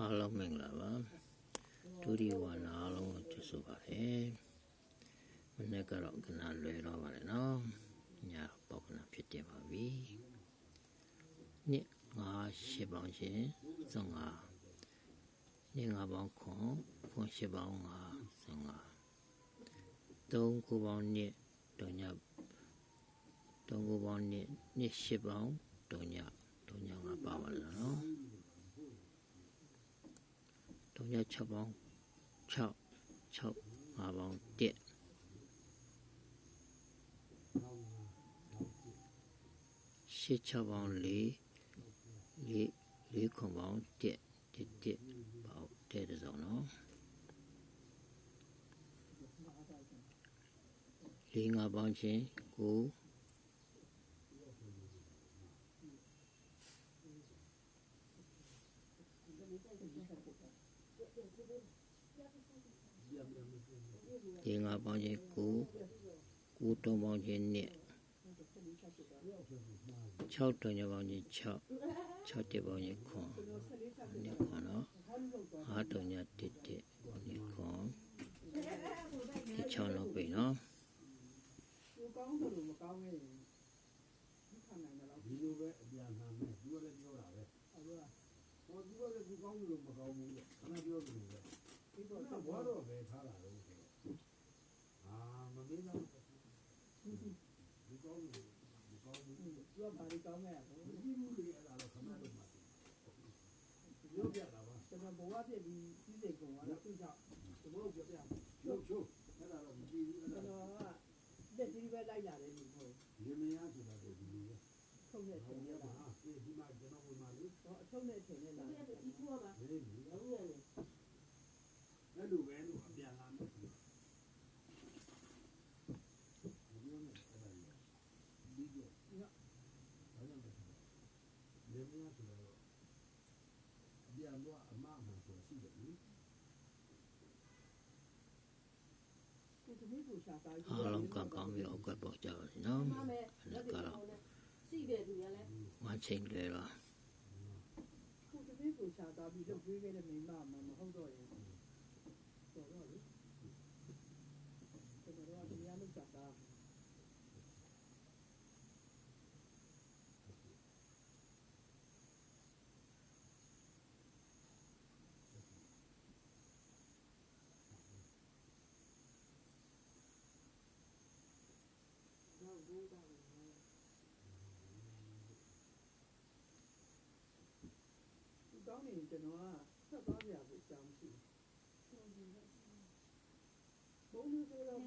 အားလုံးမင်္ဂလာပါဒုတိယဝါနာအားလုံးကိုကျေးဇူးပါတယ်မနေ့ကတော့ကနာလွယ်တော့ပါတယ်နော်ညတော့ပေါကနာဖြစ်တင်ပါပြီနှစ်ငါရှစ်ပေါင်းရှင်သုံးငါနှစ်ငါပေါင်းခွန်ခွန်ရှစ်ပေါင်းငါသုံးငါသုံးကိုပေါင်းနှစ်တုံညသုံးကိုပေါင်းနှစ်နှစ်ရှစ်ပေါင်းတုံညတုံညငါပါပါလားနော် တုံးရ6ပေါင်း6 6 5ပေါင်း1ရှစ်6ပေါင်း4 4 4ခွန်ပေါင်း1 1 1ပေါင်းတဲ့တဲ့စုံနော်လေးငါပေါင်းချင်းကို လေးငါပေါင်းချင်းကိုကိုတုံးပေါင်းချင်း1 6တုံးညပေါင်းချင်း6 6တက်ပေါင်းချင်းခွန်နှစ်ခွန်နော်5တုံးည1 1နှစ်ခွန်ဒီ6လောက်ပြီနော်ကိုကောင်းတယ်လို့မကောင်းခဲ့ရင်ဒီခံနိုင်တယ်လို့ဒီလိုပဲအပြန်မှန်မယ်သူကလည်းပြောတာပဲအခုကဟောသူကလည်းသူကောင်းလို့မကောင်းဘူးလေ ခဏပြောတယ်လေဒီတော့တော့တော့တော့ဘာတော့ပဲထားတာတော့ဆိုတော့အာမမေးတော့ဒီကောင်းလို့ဒီကောင်းလို့သူကဘာတွေကောင်းခဲ့ရလဲမကြည့်ဘူးလေအဲ့ဒါတော့ခဏတော့မှသိပြောပြတာပါကျွန်တော်ဘဝဖြစ်ပြီးပြီးစိတ်ကုန်သွားတော့သူ့ကြောင့်ဒီဘုရားပြောပြချိုးချိုးအဲ့ဒါတော့မကြည့်ဘူးအဲ့ကျွန်ဒါတော်ကတက်ဒီပဲလိုက်လာတယ်လို့ဟုတ် ရေမရဆိုတာတော့ဒီလိုပဲ ထုံးတဲ့ဟောချိန်ရနဲ့ပါပါဒီမှာကျွန်တော်ဝင်ပါလေတော့အထုံးတဲ့ချိန်နဲ့လာတယ်လေလေအဲ့လိုပဲလို့အပြန်လာမယ်ဒီလိုနဲ့အဲ့ဒါကြီးဒီကြောဘာလို့လဲလေမရဆိုတော့အပြန်တော့အမမှန်ဆိုရှိတယ်လေကိုသမီးကိုရှာသားအားလုံးကောင်းကောင်းပြီးတော့အကွက်ပေါ်ကြပါစေနော်မမဲလက်ကတော့စီးတယ်သူရလဲ ဝမ်းချိန်လေတော့ကိုသမီးကိုရှာသားပြီးလုပ်ပေးခဲ့တဲ့မိမမှမဟုတ်တော့ရင်တော်တော့လေကျွန်တော်ကဒီရလို့ရှာသား တော့ဘူးတော့ သူကောင်းနေကျွန်တော်ကဆက်သွားကြရဖို့အကြောင်းရှိဘုံလူဆိုတော့